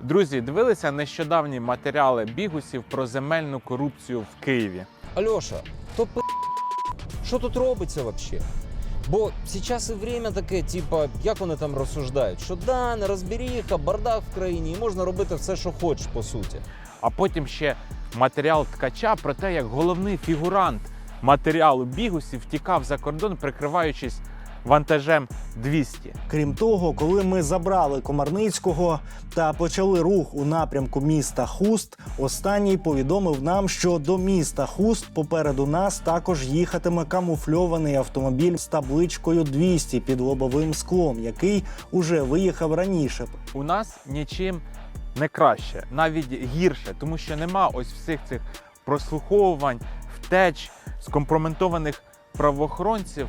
Друзі, дивилися нещодавні матеріали бігусів про земельну корупцію в Києві. Альоша, то п... що тут робиться вообще? Бо зараз і время таке, типа, як вони там розсуждають, що да, нерозберіха, бардак в країні, і можна робити все, що хочеш, по суті. А потім ще матеріал ткача про те, як головний фігурант матеріалу бігусів втікав за кордон, прикриваючись вантажем 200. Крім того, коли ми забрали Комарницького та почали рух у напрямку міста Хуст, останній повідомив нам, що до міста Хуст попереду нас також їхатиме камуфльований автомобіль з табличкою 200 під лобовим склом, який уже виїхав раніше. У нас нічим не краще, навіть гірше, тому що нема ось всіх цих прослуховувань, втеч, скомпрометованих правоохоронців.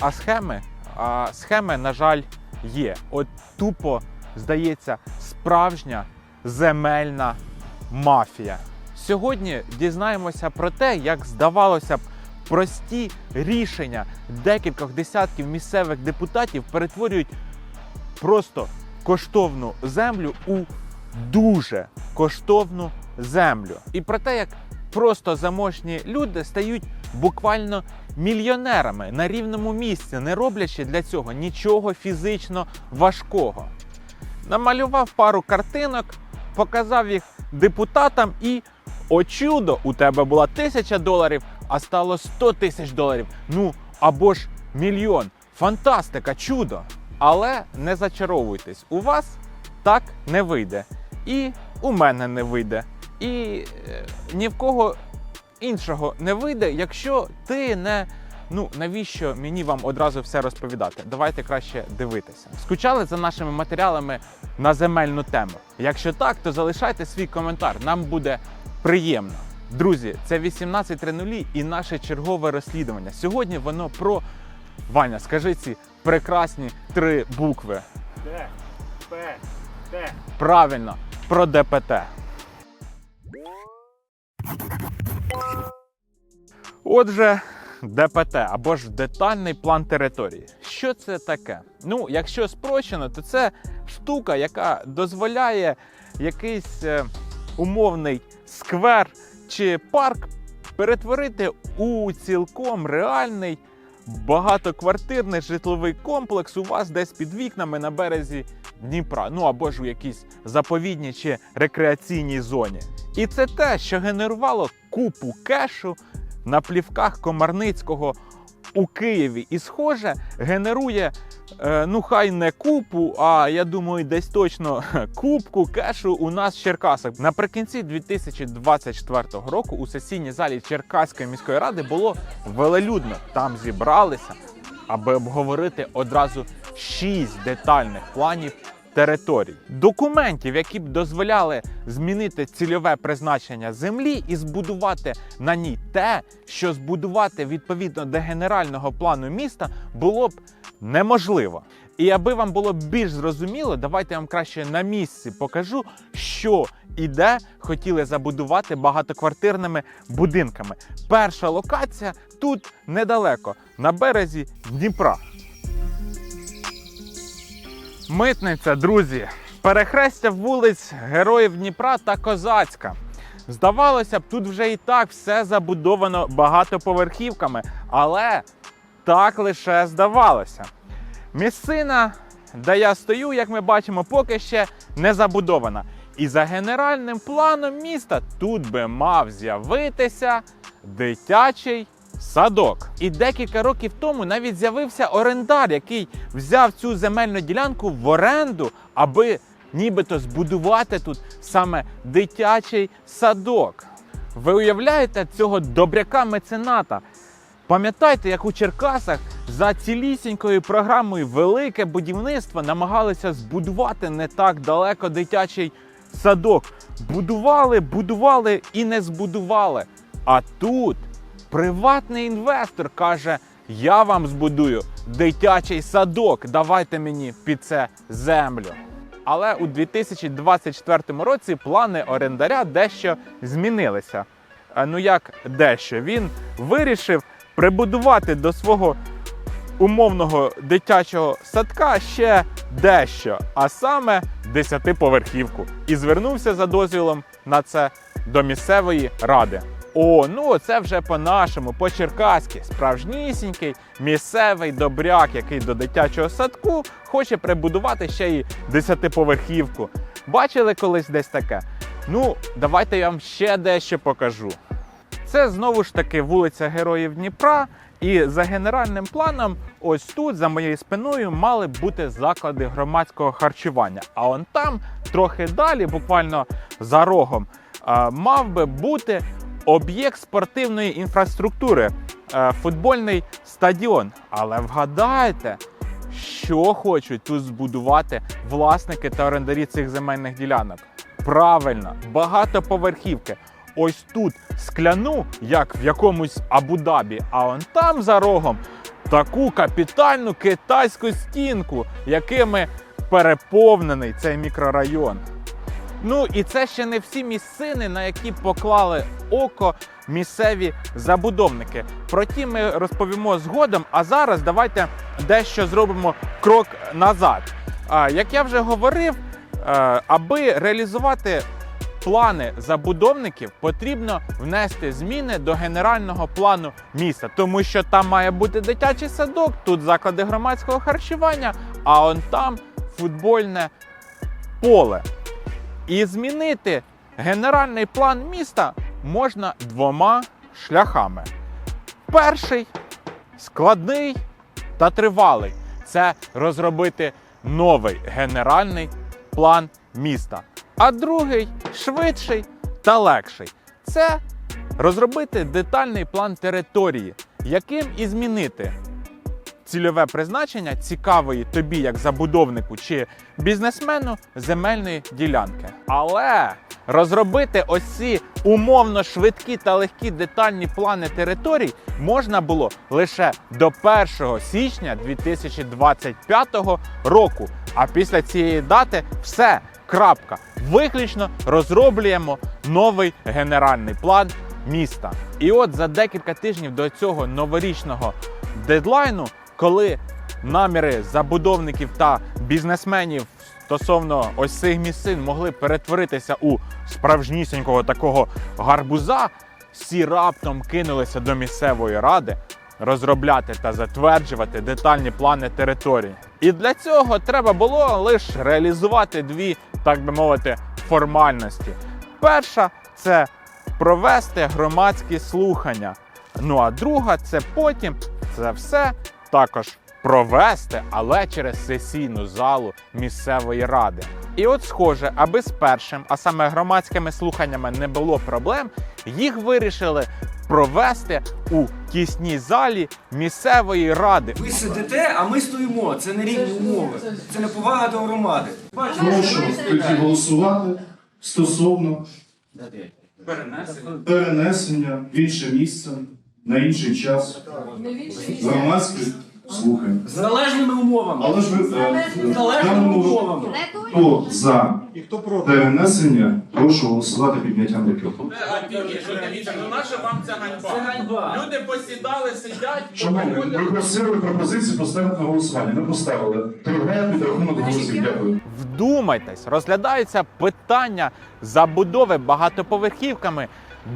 А схеми, а схеми, на жаль, є. От тупо здається, справжня земельна мафія. Сьогодні дізнаємося про те, як здавалося б, прості рішення декількох десятків місцевих депутатів перетворюють просто коштовну землю у дуже коштовну землю. І про те, як просто заможні люди стають буквально мільйонерами на рівному місці, не роблячи для цього нічого фізично важкого. Намалював пару картинок, показав їх депутатам і. О чудо! У тебе була тисяча доларів, а стало 100 тисяч доларів. Ну або ж мільйон. Фантастика, чудо! Але не зачаровуйтесь, у вас так не вийде. І у мене не вийде. І е, ні в кого іншого не вийде, якщо ти не. Ну навіщо мені вам одразу все розповідати? Давайте краще дивитися. Скучали за нашими матеріалами на земельну тему. Якщо так, то залишайте свій коментар. Нам буде приємно. Друзі, це 18.00 і наше чергове розслідування. Сьогодні воно про Ваня, скажи ці прекрасні три букви. Д, П, Т. Правильно, про ДПТ. Отже, ДПТ або ж детальний план території. Що це таке? Ну, якщо спрощено, то це штука, яка дозволяє якийсь е, умовний сквер чи парк перетворити у цілком реальний багатоквартирний житловий комплекс у вас десь під вікнами на березі Дніпра, ну або ж у якійсь заповідній чи рекреаційній зоні. І це те, що генерувало купу кешу на плівках Комарницького у Києві. І, схоже, генерує, е, ну хай не купу, а я думаю, десь точно кубку кешу у нас в Черкасах. Наприкінці 2024 року у сесійній залі Черкаської міської ради було велелюдно. Там зібралися, аби обговорити одразу шість детальних планів територій, документів, які б дозволяли змінити цільове призначення землі і збудувати на ній те, що збудувати відповідно до генерального плану міста було б неможливо. І аби вам було більш зрозуміло, давайте я вам краще на місці покажу, що і де хотіли забудувати багатоквартирними будинками. Перша локація тут недалеко, на березі Дніпра. Митниця, друзі, перехрестя вулиць Героїв Дніпра та Козацька. Здавалося б, тут вже і так все забудовано багатоповерхівками, але так лише здавалося. Місцина, де я стою, як ми бачимо, поки ще не забудована. І за генеральним планом міста тут би мав з'явитися дитячий садок. І декілька років тому навіть з'явився орендар, який взяв цю земельну ділянку в оренду, аби нібито збудувати тут саме дитячий садок. Ви уявляєте цього добряка мецената? Пам'ятаєте, як у Черкасах за цілісінькою програмою Велике будівництво намагалися збудувати не так далеко дитячий садок. Будували, будували і не збудували. А тут приватний інвестор каже: Я вам збудую дитячий садок, давайте мені під це землю. Але у 2024 році плани орендаря дещо змінилися. Е, Ну як дещо? Він вирішив прибудувати до свого умовного дитячого садка ще дещо, а саме десятиповерхівку. І звернувся за дозвілом на це до місцевої ради. О, ну це вже по-нашому, по-черкаськи, справжнісінький місцевий добряк, який до дитячого садку хоче прибудувати ще й десятиповерхівку. Бачили колись десь таке? Ну, давайте я вам ще дещо покажу. Це знову ж таки вулиця Героїв Дніпра. І за генеральним планом, ось тут, за моєю спиною, мали бути заклади громадського харчування. А он там, трохи далі, буквально за рогом, мав би бути об'єкт спортивної інфраструктури, е, футбольний стадіон. Але вгадайте, що хочуть тут збудувати власники та орендарі цих земельних ділянок. Правильно, багатоповерхівки. Ось тут скляну, як в якомусь Абу-Дабі, а он там за рогом таку капітальну китайську стінку, якими переповнений цей мікрорайон. Ну і це ще не всі місцини, на які поклали око місцеві забудовники. Про ті ми розповімо згодом. А зараз давайте дещо зробимо крок назад. Як я вже говорив, е, аби реалізувати плани забудовників, потрібно внести зміни до генерального плану міста, тому що там має бути дитячий садок, тут заклади громадського харчування, а он там футбольне поле. І змінити генеральний план міста можна двома шляхами. Перший складний та тривалий це розробити новий генеральний план міста. А другий швидший та легший це розробити детальний план території, яким і змінити цільове призначення цікавої тобі як забудовнику чи бізнесмену земельної ділянки. Але розробити ось ці умовно швидкі та легкі детальні плани територій можна було лише до 1 січня 2025 року. А після цієї дати все. Крапка. Виключно розроблюємо новий генеральний план міста. І от за декілька тижнів до цього новорічного дедлайну, коли наміри забудовників та бізнесменів стосовно ось цих місцин могли перетворитися у справжнісінького такого гарбуза, всі раптом кинулися до місцевої ради розробляти та затверджувати детальні плани території. І для цього треба було лише реалізувати дві, так би мовити, формальності. Перша це провести громадські слухання. Ну а друга це потім це все також провести, але через сесійну залу місцевої ради. І от, схоже, аби з першим, а саме громадськими слуханнями не було проблем, їх вирішили провести у тісній залі місцевої ради. Ви сидите, а ми стоїмо. Це не рівні умови. Це не повага до громади. Прошу тоді голосувати стосовно перенесення в інше місце на інший час громадських слухань. З належними умовами. Але ж ви е, З в належними даному умовами. хто за перенесення, прошу голосувати підняттям руки. наша вам ця Це ганьба. Люди посідали, сидять, Шановні, ви просили пропозиції поставити на голосування. Не поставили. Торгуємо під рахунок голосів. Дякую. Вдумайтесь, розглядаються питання забудови багатоповерхівками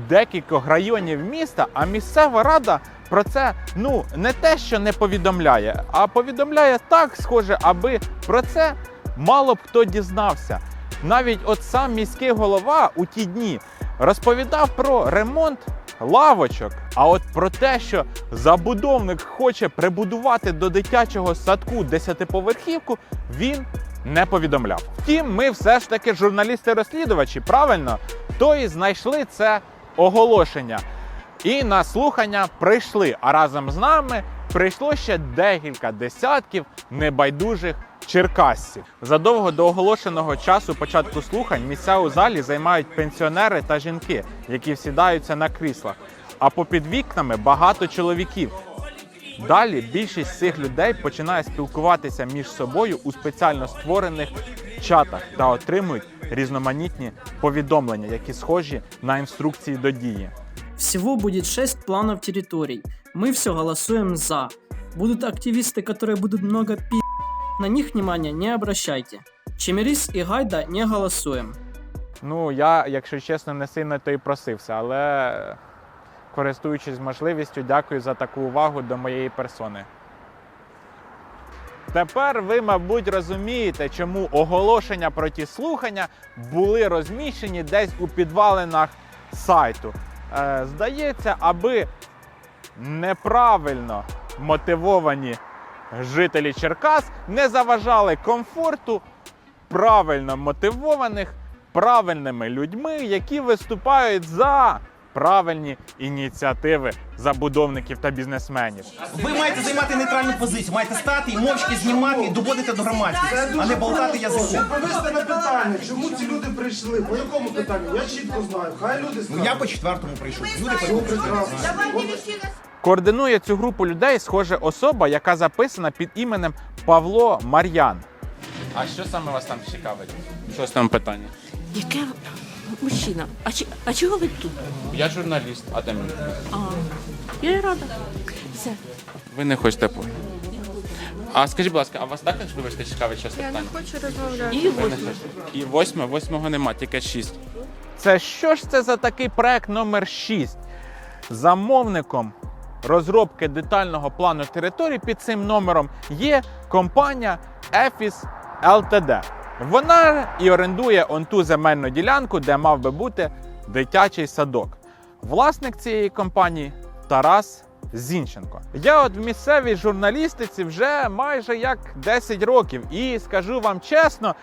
декількох районів міста, а місцева рада про це ну не те, що не повідомляє, а повідомляє так, схоже, аби про це мало б хто дізнався. Навіть от сам міський голова у ті дні розповідав про ремонт лавочок. А от про те, що забудовник хоче прибудувати до дитячого садку десятиповерхівку, він не повідомляв. Втім, ми все ж таки журналісти-розслідувачі, правильно? То і знайшли це оголошення. І на слухання прийшли. А разом з нами прийшло ще декілька десятків небайдужих черкасців. Задовго до оголошеного часу початку слухань місця у залі займають пенсіонери та жінки, які всідаються на кріслах. А попід вікнами багато чоловіків. Далі більшість цих людей починає спілкуватися між собою у спеціально створених чатах та отримують різноманітні повідомлення, які схожі на інструкції до дії. Всего будет 6 планов территорий. Мы все голосуем за. будут активисты, которые будут много пи***. На них внимания не обращайте. Чемерис и Гайда не голосуем. Ну, я, якщо чесно, не сильно то і просився, але користуючись можливістю, дякую за таку увагу до моєї персони. Тепер ви, мабуть, розумієте, чому оголошення про ті слухання були розміщені десь у підвалинах сайту. Е, здається, аби неправильно мотивовані жителі Черкас не заважали комфорту правильно мотивованих правильними людьми, які виступають за правильні ініціативи забудовників та бізнесменів. Ви маєте займати нейтральну позицію, маєте стати і мовчки знімати і доводити до громадськості, а не болтати язиком. Повести на питання, чому ці люди прийшли? По якому питанню? Я чітко знаю. Хай люди Ну я по четвертому прийшов. Люди по прекрасно. Координує цю групу людей, схоже, особа, яка записана під іменем Павло Мар'ян. А що саме вас там цікавить? Що з там питання? Яке мужчина? А, чи, а чого ви тут? Я журналіст, а де мій? А, я рада. Все. Ви не хочете по. А скажіть, будь ласка, а вас також вибачте цікавить час питання? І восьме. І восьме, восьмого нема, тільки шість. Це що ж це за такий проект номер 6? Замовником розробки детального плану території під цим номером є компанія Ефіс LTD. Вона і орендує он ту земельну ділянку, де мав би бути дитячий садок. Власник цієї компанії Тарас Зінченко. Я от в місцевій журналістиці вже майже як 10 років, і скажу вам чесно,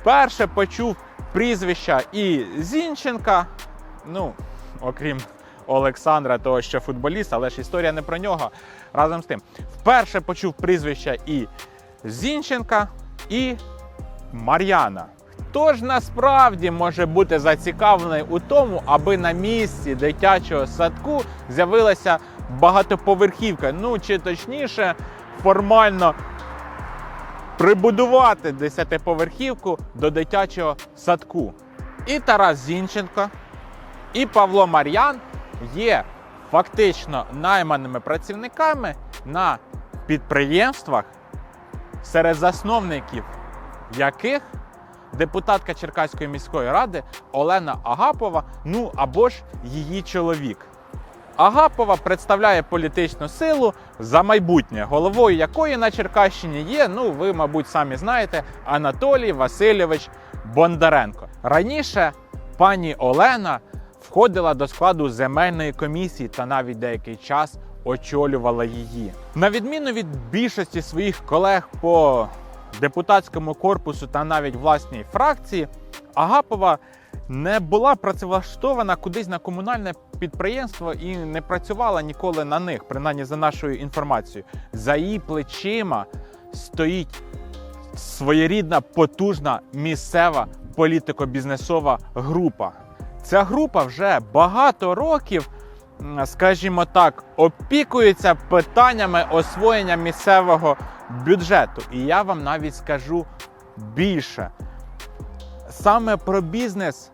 вперше почув прізвища і Зінченка. Ну, окрім Олександра, того що футболіст, але ж історія не про нього. Разом з тим, вперше почув прізвища і Зінченка, і Мар'яна. Хто ж насправді може бути зацікавлений у тому, аби на місці дитячого садку з'явилася багатоповерхівка? Ну чи точніше, формально прибудувати десятиповерхівку до дитячого садку. І Тарас Зінченко, і Павло Мар'ян є фактично найманими працівниками на підприємствах, серед засновників яких депутатка Черкаської міської ради Олена Агапова, ну або ж її чоловік. Агапова представляє політичну силу за майбутнє, головою якої на Черкащині є, ну ви, мабуть, самі знаєте, Анатолій Васильович Бондаренко. Раніше пані Олена входила до складу земельної комісії та навіть деякий час очолювала її. На відміну від більшості своїх колег по депутатському корпусу та навіть власній фракції, Агапова не була працевлаштована кудись на комунальне підприємство і не працювала ніколи на них, принаймні за нашою інформацією. За її плечима стоїть своєрідна потужна місцева політико-бізнесова група. Ця група вже багато років, скажімо так, опікується питаннями освоєння місцевого бюджету. І я вам навіть скажу більше. Саме про бізнес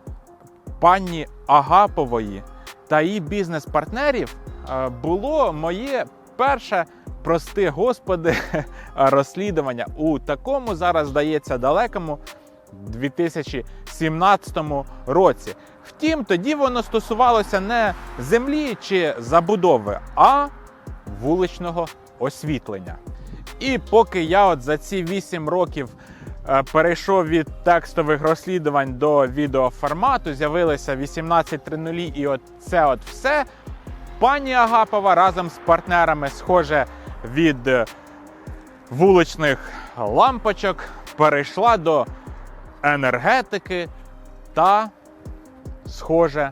пані Агапової та її бізнес-партнерів е, було моє перше, прости господи, розслідування у такому зараз здається далекому 2017 році. Втім, тоді воно стосувалося не землі чи забудови, а вуличного освітлення. І поки я от за ці 8 років е, перейшов від текстових розслідувань до відеоформату, з'явилися 18.00 і от це от все. Пані Агапова разом з партнерами, схоже, від е, вуличних лампочок перейшла до енергетики та, схоже,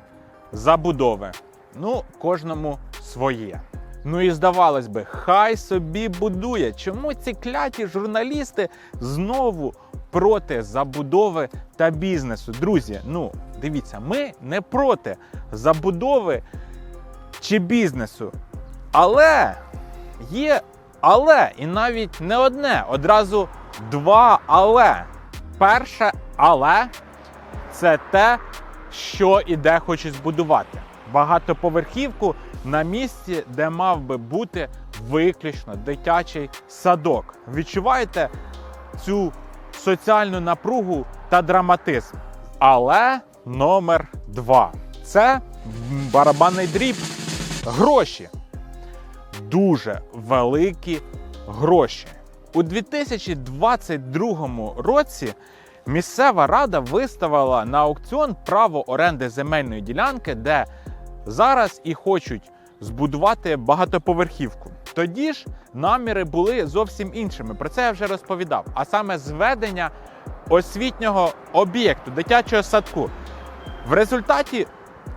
забудови. Ну, кожному своє. Ну і здавалось би, хай собі будує. Чому ці кляті журналісти знову проти забудови та бізнесу? Друзі, ну дивіться, ми не проти забудови чи бізнесу. Але є але, і навіть не одне, одразу два але. Перше але це те, що і де хочуть збудувати. Багатоповерхівку на місці, де мав би бути виключно дитячий садок. Відчуваєте цю соціальну напругу та драматизм. Але номер два це барабанний дріб. Гроші. Дуже великі гроші. У 2022 році місцева рада виставила на аукціон право оренди земельної ділянки, де зараз і хочуть збудувати багатоповерхівку. Тоді ж наміри були зовсім іншими. Про це я вже розповідав. А саме зведення освітнього об'єкту, дитячого садку. В результаті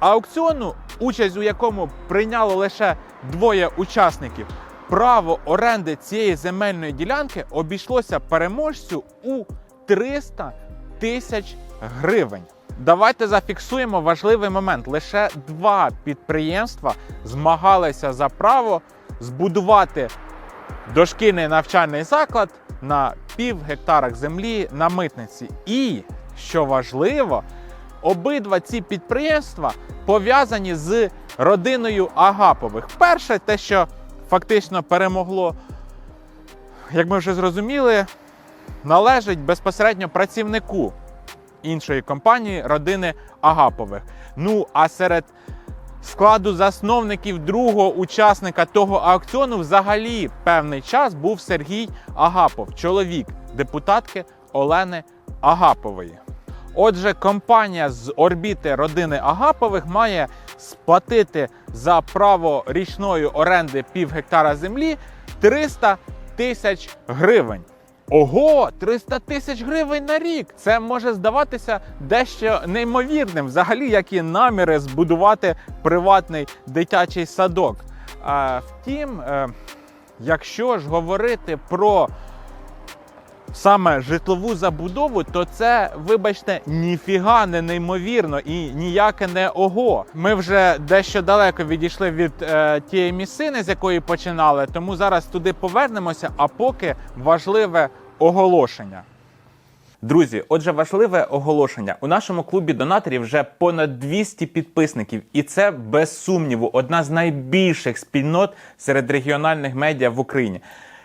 аукціону, участь у якому прийняло лише двоє учасників, право оренди цієї земельної ділянки обійшлося переможцю у 300 тисяч гривень. Давайте зафіксуємо важливий момент. Лише два підприємства змагалися за право збудувати дошкільний навчальний заклад на пів гектарах землі на митниці. І що важливо, обидва ці підприємства пов'язані з родиною Агапових. Перше, те, що фактично перемогло, як ми вже зрозуміли, належить безпосередньо працівнику іншої компанії родини Агапових. Ну а серед складу засновників другого учасника того аукціону взагалі певний час був Сергій Агапов, чоловік депутатки Олени Агапової. Отже, компанія з орбіти родини Агапових має сплатити за право річної оренди пів гектара землі 300 тисяч гривень. Ого, 300 тисяч гривень на рік. Це може здаватися дещо неймовірним, взагалі, як і наміри збудувати приватний дитячий садок. А, втім, е, якщо ж говорити про саме житлову забудову, то це, вибачте, ніфіга не неймовірно і ніяке не ого. Ми вже дещо далеко відійшли від е, тієї місцини, з якої починали, тому зараз туди повернемося. А поки важливе оголошення. Друзі, отже, важливе оголошення. У нашому клубі донаторів вже понад 200 підписників, і це без сумніву одна з найбільших спільнот серед регіональних медіа в Україні.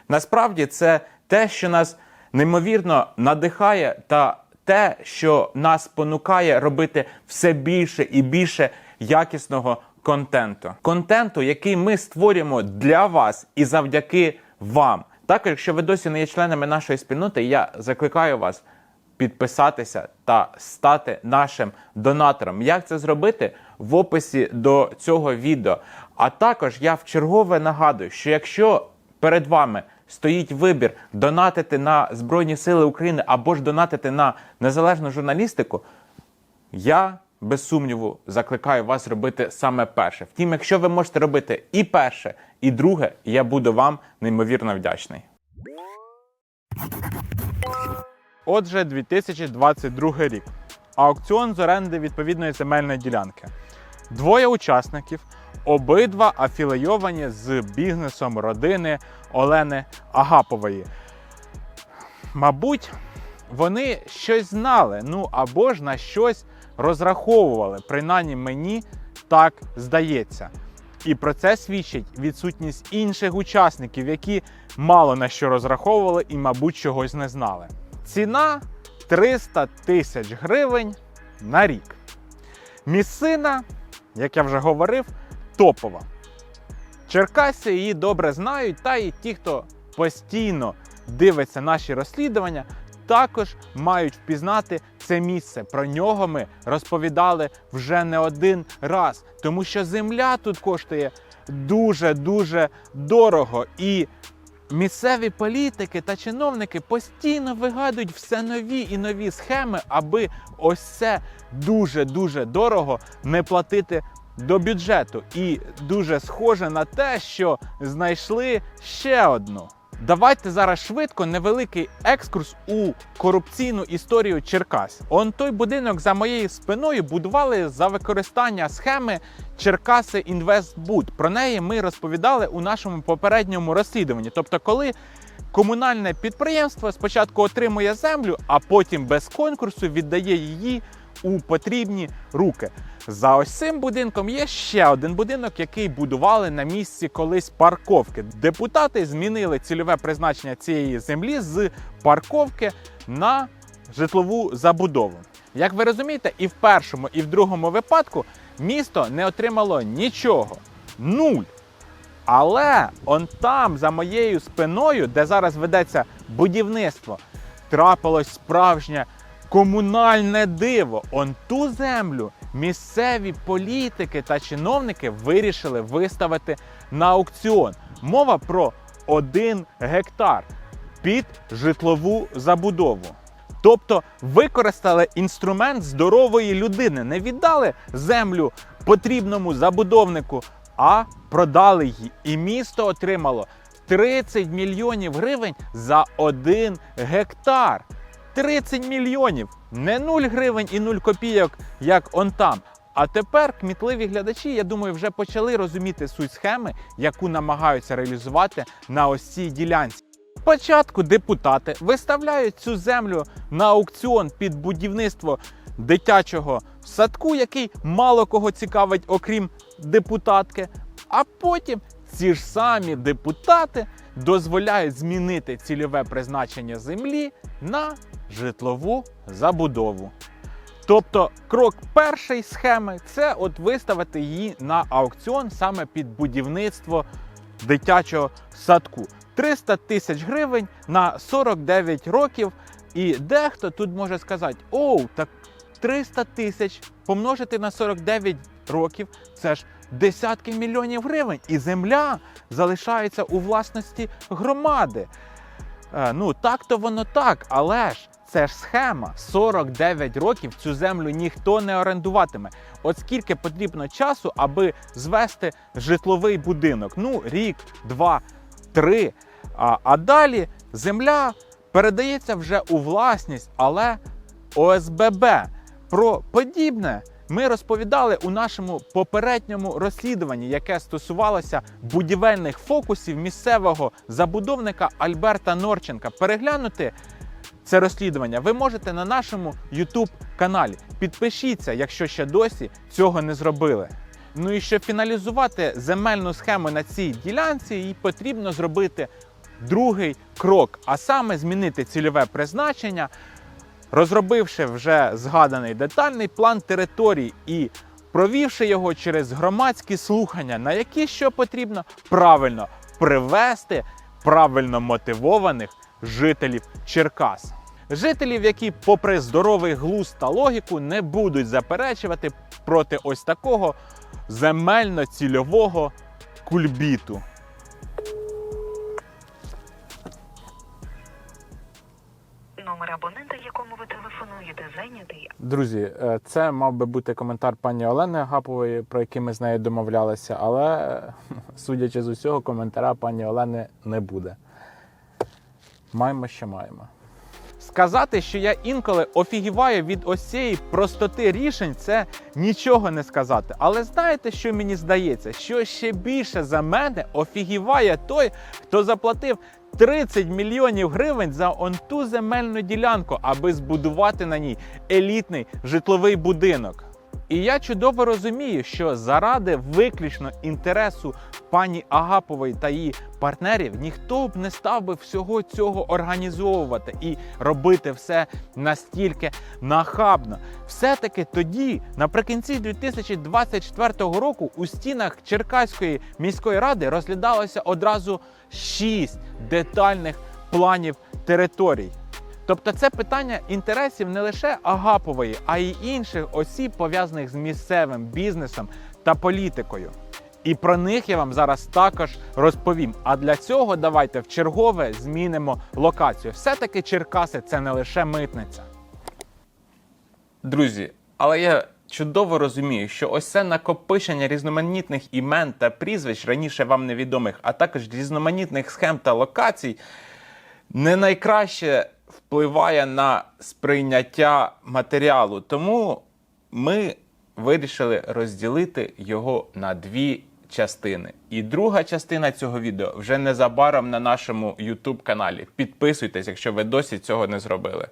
Насправді, це те, що нас неймовірно надихає, та те, що нас спонукає робити все більше і більше якісного контенту. Контенту, який ми створюємо для вас і завдяки вам. Також, якщо ви досі не є членами нашої спільноти, я закликаю вас підписатися та стати нашим донатором. Як це зробити? В описі до цього відео. А також я в чергове нагадую, що якщо перед вами стоїть вибір донатити на Збройні Сили України або ж донатити на незалежну журналістику, я без сумніву закликаю вас робити саме перше. Втім, якщо ви можете робити і перше, і друге, я буду вам неймовірно вдячний. Отже, 2022 рік. Аукціон з оренди відповідної земельної ділянки. Двоє учасників, обидва афілейовані з бізнесом родини Олени Агапової. Мабуть, вони щось знали, ну або ж на щось розраховували. Принаймні мені так здається. І про це свідчить відсутність інших учасників, які мало на що розраховували і, мабуть, чогось не знали. Ціна 300 тисяч гривень на рік. Місцина, як я вже говорив, топова. Черкасці її добре знають, та і ті, хто постійно дивиться наші розслідування, також мають впізнати це місце. Про нього ми розповідали вже не один раз, тому що земля тут коштує дуже-дуже дорого. І місцеві політики та чиновники постійно вигадують все нові і нові схеми, аби ось це дуже-дуже дорого не платити до бюджету. І дуже схоже на те, що знайшли ще одну. Давайте зараз швидко невеликий екскурс у корупційну історію Черкас. Он той будинок за моєю спиною будували за використання схеми Черкаси Інвестбуд. Про неї ми розповідали у нашому попередньому розслідуванні. Тобто, коли комунальне підприємство спочатку отримує землю, а потім без конкурсу віддає її у потрібні руки. За ось цим будинком є ще один будинок, який будували на місці колись парковки. Депутати змінили цільове призначення цієї землі з парковки на житлову забудову. Як ви розумієте, і в першому, і в другому випадку місто не отримало нічого. Нуль. Але он там, за моєю спиною, де зараз ведеться будівництво, трапилось справжнє комунальне диво. Он ту землю місцеві політики та чиновники вирішили виставити на аукціон. Мова про один гектар під житлову забудову. Тобто використали інструмент здорової людини, не віддали землю потрібному забудовнику, а продали її. І місто отримало 30 мільйонів гривень за один гектар. 30 мільйонів, не 0 гривень і 0 копійок, як он там. А тепер кмітливі глядачі, я думаю, вже почали розуміти суть схеми, яку намагаються реалізувати на ось цій ділянці. Спочатку депутати виставляють цю землю на аукціон під будівництво дитячого садку, який мало кого цікавить, окрім депутатки. А потім ці ж самі депутати дозволяють змінити цільове призначення землі на житлову забудову. Тобто, крок першої схеми це от виставити її на аукціон саме під будівництво дитячого садку. 300 тисяч гривень на 49 років. І дехто тут може сказати: оу, так 300 тисяч помножити на 49 років це ж десятки мільйонів гривень, і земля залишається у власності громади. Е, ну так то воно так, але ж це ж схема. 49 років цю землю ніхто не орендуватиме. От скільки потрібно часу, аби звести житловий будинок? Ну, рік, два, три. А, а далі земля передається вже у власність, але ОСББ. Про подібне ми розповідали у нашому попередньому розслідуванні, яке стосувалося будівельних фокусів місцевого забудовника Альберта Норченка. Переглянути це розслідування ви можете на нашому YouTube каналі. Підпишіться, якщо ще досі цього не зробили. Ну і щоб фіналізувати земельну схему на цій ділянці, їй потрібно зробити другий крок, а саме змінити цільове призначення, розробивши вже згаданий детальний план територій і провівши його через громадські слухання, на які що потрібно правильно привести правильно мотивованих жителів Черкас. Жителів, які, попри здоровий глузд та логіку, не будуть заперечувати проти ось такого земельно-цільового кульбіту. Номер абонента, якому ви телефонуєте, зайнятий. Друзі, е, це мав би бути коментар пані Олени Агапової, про який ми з нею домовлялися, але судячи з усього, коментаря пані Олени не буде. Маємо, що маємо. Сказати, що я інколи офігіваю від ось простоти рішень, це нічого не сказати. Але знаєте, що мені здається? Що ще більше за мене офігіває той, хто заплатив 30 мільйонів гривень за он ту земельну ділянку, аби збудувати на ній елітний житловий будинок. І я чудово розумію, що заради виключно інтересу пані Агапової та її партнерів ніхто б не став би всього цього організовувати і робити все настільки нахабно. Все-таки тоді, наприкінці 2024 року, у стінах Черкаської міської ради розглядалося одразу шість детальних планів територій. Тобто це питання інтересів не лише Агапової, а й інших осіб, пов'язаних з місцевим бізнесом та політикою. І про них я вам зараз також розповім. А для цього давайте в чергове змінимо локацію. Все-таки Черкаси це не лише митниця. Друзі, але я чудово розумію, що ось це накопичення різноманітних імен та прізвищ раніше вам невідомих, а також різноманітних схем та локацій не найкраще впливає на сприйняття матеріалу. Тому ми вирішили розділити його на дві частини. І друга частина цього відео вже незабаром на нашому YouTube каналі. Підписуйтесь, якщо ви досі цього не зробили.